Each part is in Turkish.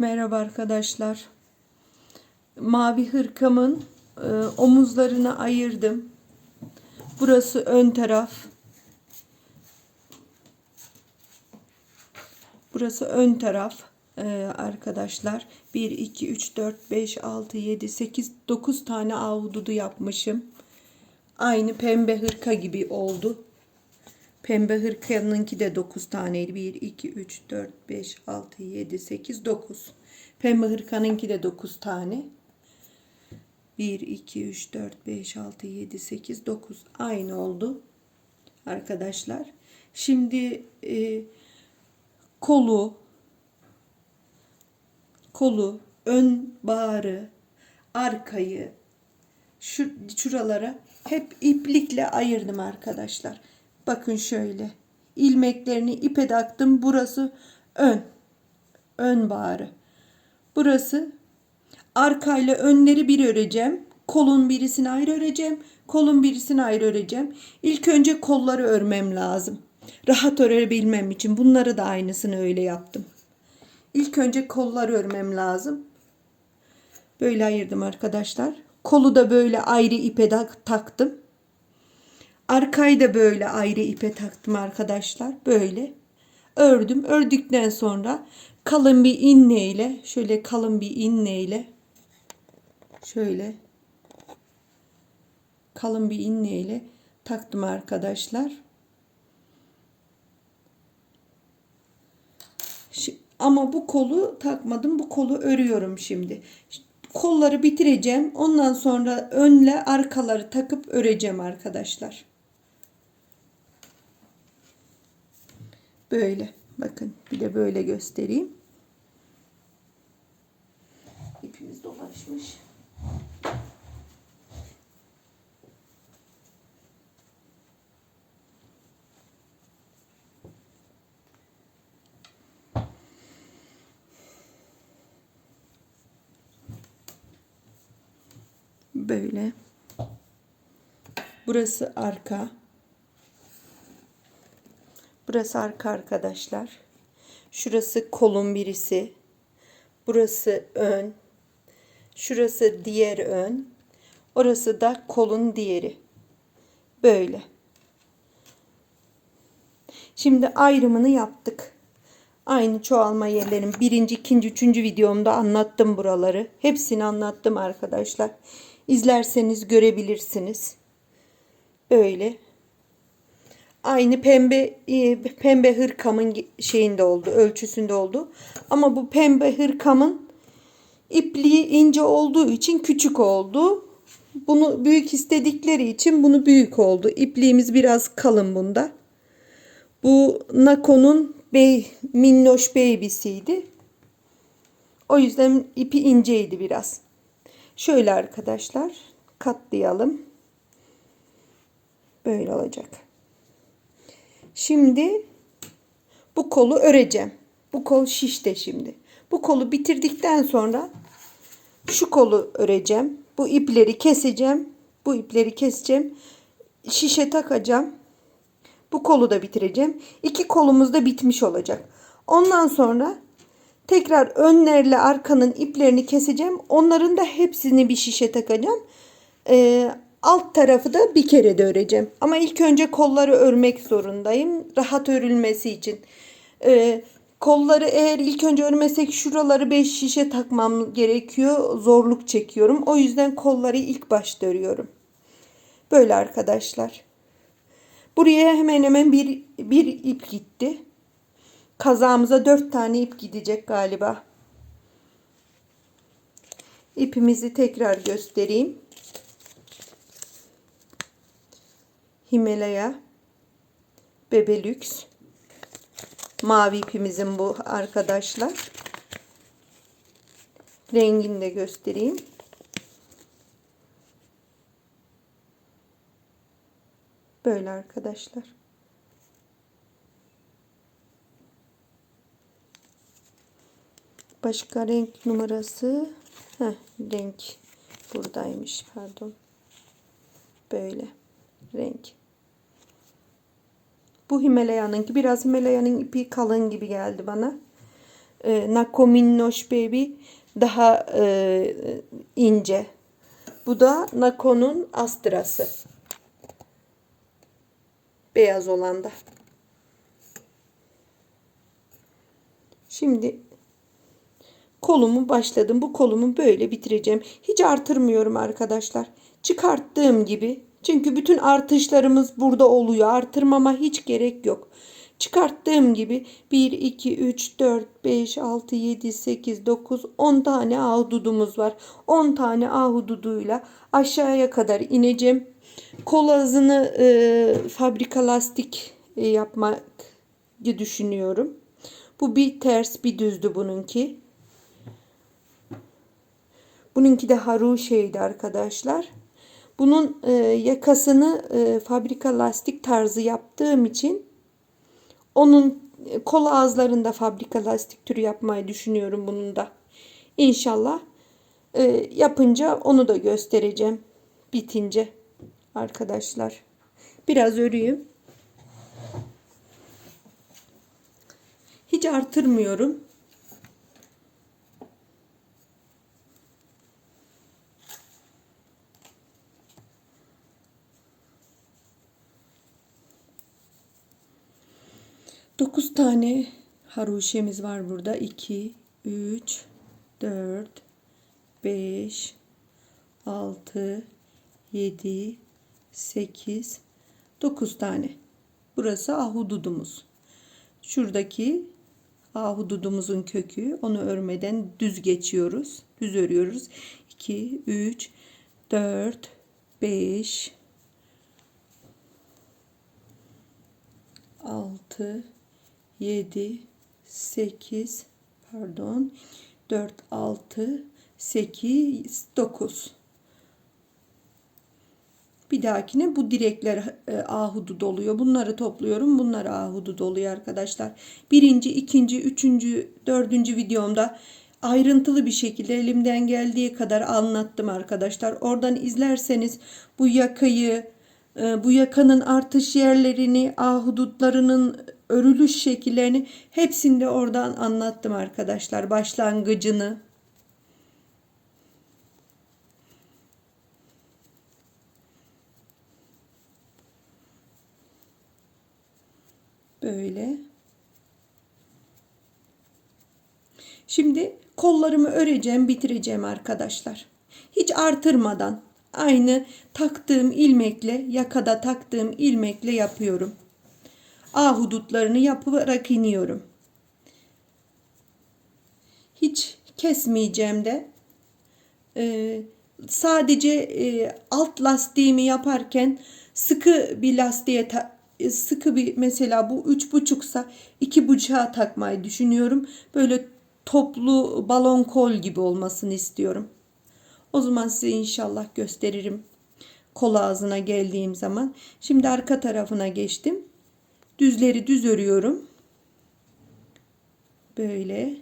Merhaba arkadaşlar. Mavi hırkamın e, omuzlarını ayırdım. Burası ön taraf. Burası ön taraf e, arkadaşlar. 1, 2, 3, 4, 5, 6, 7, 8, 9 tane avududu yapmışım. Aynı pembe hırka gibi oldu. Pembe hırkanınki de 9 taneydi. 1, 2, 3, 4, 5, 6, 7, 8, 9. Pembe hırkanınki de 9 tane. 1, 2, 3, 4, 5, 6, 7, 8, 9. Aynı oldu. Arkadaşlar. Şimdi e, kolu, kolu, ön bağrı, arkayı, şu şuralara hep iplikle ayırdım arkadaşlar. Bakın şöyle. ilmeklerini ipe taktım. Burası ön. Ön bağrı. Burası arkayla önleri bir öreceğim. Kolun birisini ayrı öreceğim. Kolun birisini ayrı öreceğim. İlk önce kolları örmem lazım. Rahat örebilmem için bunları da aynısını öyle yaptım. İlk önce kolları örmem lazım. Böyle ayırdım arkadaşlar. Kolu da böyle ayrı ipe tak- taktım. Arkayı da böyle ayrı ipe taktım arkadaşlar. Böyle ördüm. Ördükten sonra kalın bir inneyle şöyle kalın bir inneyle şöyle kalın bir inneyle taktım arkadaşlar. Ama bu kolu takmadım. Bu kolu örüyorum şimdi. Kolları bitireceğim. Ondan sonra önle arkaları takıp öreceğim arkadaşlar. Böyle. Bakın bir de böyle göstereyim. İpimiz dolaşmış. Böyle. Burası arka. Burası arka arkadaşlar. Şurası kolun birisi. Burası ön. Şurası diğer ön. Orası da kolun diğeri. Böyle. Şimdi ayrımını yaptık. Aynı çoğalma yerlerin birinci, ikinci, üçüncü videomda anlattım buraları. Hepsini anlattım arkadaşlar. İzlerseniz görebilirsiniz. Böyle. Aynı pembe e, pembe hırkamın şeyinde oldu, ölçüsünde oldu. Ama bu pembe hırkamın ipliği ince olduğu için küçük oldu. Bunu büyük istedikleri için bunu büyük oldu. İpliğimiz biraz kalın bunda. Bu Nako'nun bey, minnoş baby'siydi. O yüzden ipi inceydi biraz. Şöyle arkadaşlar katlayalım. Böyle olacak. Şimdi bu kolu öreceğim. Bu kol şişte şimdi. Bu kolu bitirdikten sonra şu kolu öreceğim. Bu ipleri keseceğim. Bu ipleri keseceğim. Şişe takacağım. Bu kolu da bitireceğim. İki kolumuz da bitmiş olacak. Ondan sonra tekrar önlerle arkanın iplerini keseceğim. Onların da hepsini bir şişe takacağım. Ee, alt tarafı da bir kere de öreceğim. Ama ilk önce kolları örmek zorundayım. Rahat örülmesi için. Ee, kolları eğer ilk önce örmesek şuraları 5 şişe takmam gerekiyor. Zorluk çekiyorum. O yüzden kolları ilk başta örüyorum. Böyle arkadaşlar. Buraya hemen hemen bir, bir ip gitti. Kazağımıza dört tane ip gidecek galiba. İpimizi tekrar göstereyim. Himalaya Bebelüks mavi ipimizin bu arkadaşlar. Rengini de göstereyim. Böyle arkadaşlar. Başka renk numarası. Heh, renk buradaymış pardon. Böyle renk. Bu Himalaya'nınki biraz Himalaya'nın ipi kalın gibi geldi bana. e, Nako Minnoş Baby daha e, ince. Bu da Nako'nun Astra'sı. Beyaz olan da. Şimdi kolumu başladım. Bu kolumu böyle bitireceğim. Hiç artırmıyorum arkadaşlar. Çıkarttığım gibi. Çünkü bütün artışlarımız burada oluyor. Artırmama hiç gerek yok. Çıkarttığım gibi 1, 2, 3, 4, 5, 6, 7, 8, 9, 10 tane ahududumuz var. 10 tane ahududuyla aşağıya kadar ineceğim. Kol ağzını e, fabrika lastik e, yapmak düşünüyorum. Bu bir ters bir düzdü bununki. Bununki de haru şeydi arkadaşlar. Bunun e, yakasını e, fabrika lastik tarzı yaptığım için onun e, kol ağızlarında fabrika lastik türü yapmayı düşünüyorum bunun da. İnşallah e, yapınca onu da göstereceğim bitince arkadaşlar. Biraz öreyim. Hiç artırmıyorum. Dokuz tane haruşemiz var burada. 2, 3, 4, 5, 6, 7, 8, 9 tane. Burası ahududumuz. Şuradaki ahududumuzun kökü. Onu örmeden düz geçiyoruz. Düz örüyoruz. 2, 3, 4, 5, 6, 7, 8, pardon, 4, 6, 8, 9. Bir dahakine bu direkler e, ahudu doluyor. Bunları topluyorum. Bunlar ahudu doluyor arkadaşlar. Birinci, ikinci, üçüncü, dördüncü videomda ayrıntılı bir şekilde elimden geldiği kadar anlattım arkadaşlar. Oradan izlerseniz bu yakayı, e, bu yakanın artış yerlerini, ahudutlarının örülüş şekillerini hepsini oradan anlattım arkadaşlar. Başlangıcını. Böyle. Şimdi kollarımı öreceğim, bitireceğim arkadaşlar. Hiç artırmadan aynı taktığım ilmekle, yakada taktığım ilmekle yapıyorum. Ahudutlarını yaparak iniyorum. Hiç kesmeyeceğim de. Ee, sadece e, alt lastiğimi yaparken sıkı bir lastiğe e, sıkı bir mesela bu üç buçuksa iki buçuğa takmayı düşünüyorum. Böyle toplu balon kol gibi olmasını istiyorum. O zaman size inşallah gösteririm. Kol ağzına geldiğim zaman. Şimdi arka tarafına geçtim. Düzleri düz örüyorum. Böyle.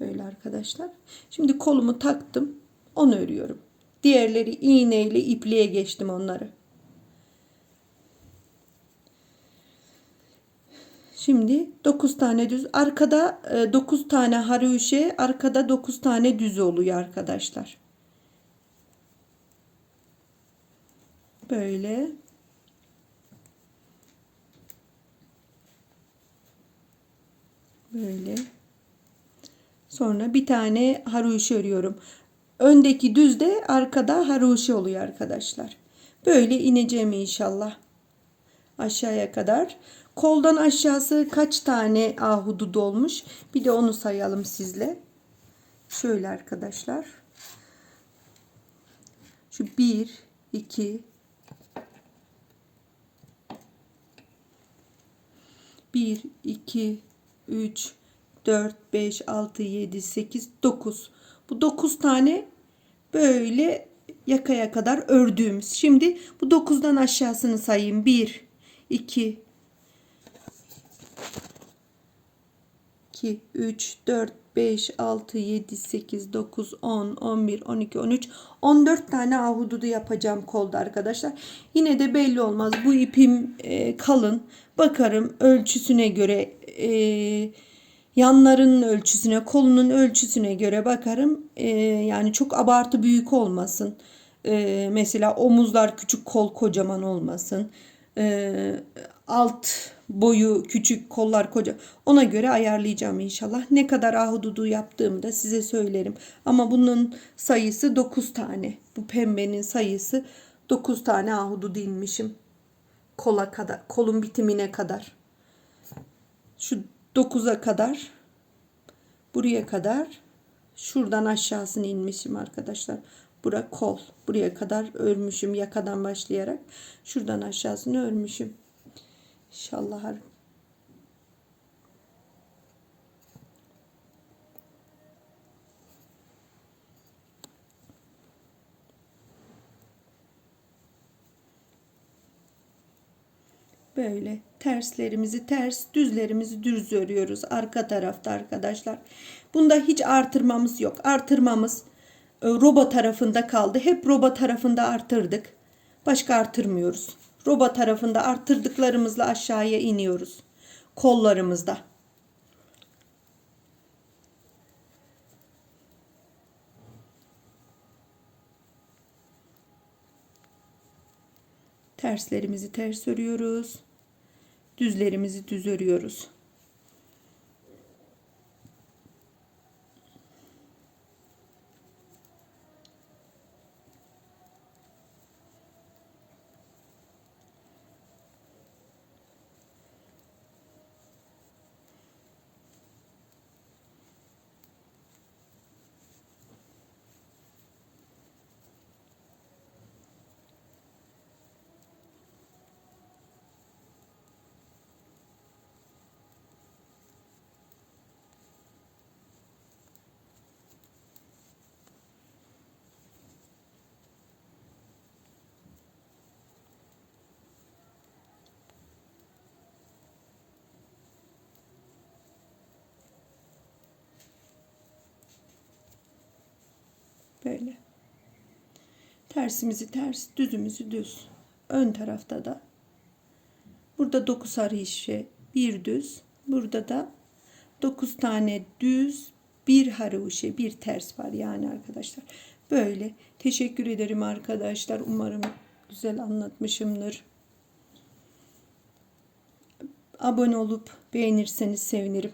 Böyle arkadaşlar. Şimdi kolumu taktım. Onu örüyorum. Diğerleri iğneyle ipliğe geçtim onları. Şimdi 9 tane düz. Arkada 9 tane haruşe, arkada 9 tane düz oluyor arkadaşlar. Böyle. Böyle. Sonra bir tane haruşe örüyorum. Öndeki düzde arkada haruşe oluyor arkadaşlar. Böyle ineceğim inşallah. Aşağıya kadar. Koldan aşağısı kaç tane ahudu dolmuş? Bir de onu sayalım sizle. Şöyle arkadaşlar. Şu 1, 2, 1, 2, 3, 4, 5, 6, 7, 8, 9. Bu 9 tane böyle yakaya kadar ördüğümüz. Şimdi bu 9'dan aşağısını sayayım. 1, 2, 2, 2, 3, 4, 5, 6, 7, 8, 9, 10, 11, 12, 13, 14 tane ahududu yapacağım kolda arkadaşlar. Yine de belli olmaz. Bu ipim e, kalın. Bakarım ölçüsüne göre e, yanlarının ölçüsüne, kolunun ölçüsüne göre bakarım. E, yani çok abartı büyük olmasın. E, mesela omuzlar küçük, kol kocaman olmasın. E, alt boyu küçük, kollar koca. Ona göre ayarlayacağım inşallah. Ne kadar ahududu yaptığımda size söylerim. Ama bunun sayısı 9 tane. Bu pembenin sayısı 9 tane ahududu inmişim. Kola kadar, kolun bitimine kadar. Şu 9'a kadar buraya kadar şuradan aşağısını inmişim arkadaşlar. Bura kol. Buraya kadar örmüşüm yakadan başlayarak. Şuradan aşağısını örmüşüm. İnşallah Böyle terslerimizi ters, düzlerimizi düz örüyoruz arka tarafta arkadaşlar. Bunda hiç artırmamız yok. Artırmamız roba tarafında kaldı. Hep roba tarafında artırdık. Başka artırmıyoruz. Roba tarafında arttırdıklarımızla aşağıya iniyoruz. Kollarımızda. Terslerimizi ters örüyoruz. Düzlerimizi düz örüyoruz. Böyle. Tersimizi ters, düzümüzü düz. Ön tarafta da burada 9 sarı işe, bir düz. Burada da 9 tane düz, bir haroşe, bir ters var yani arkadaşlar. Böyle. Teşekkür ederim arkadaşlar. Umarım güzel anlatmışımdır. Abone olup beğenirseniz sevinirim.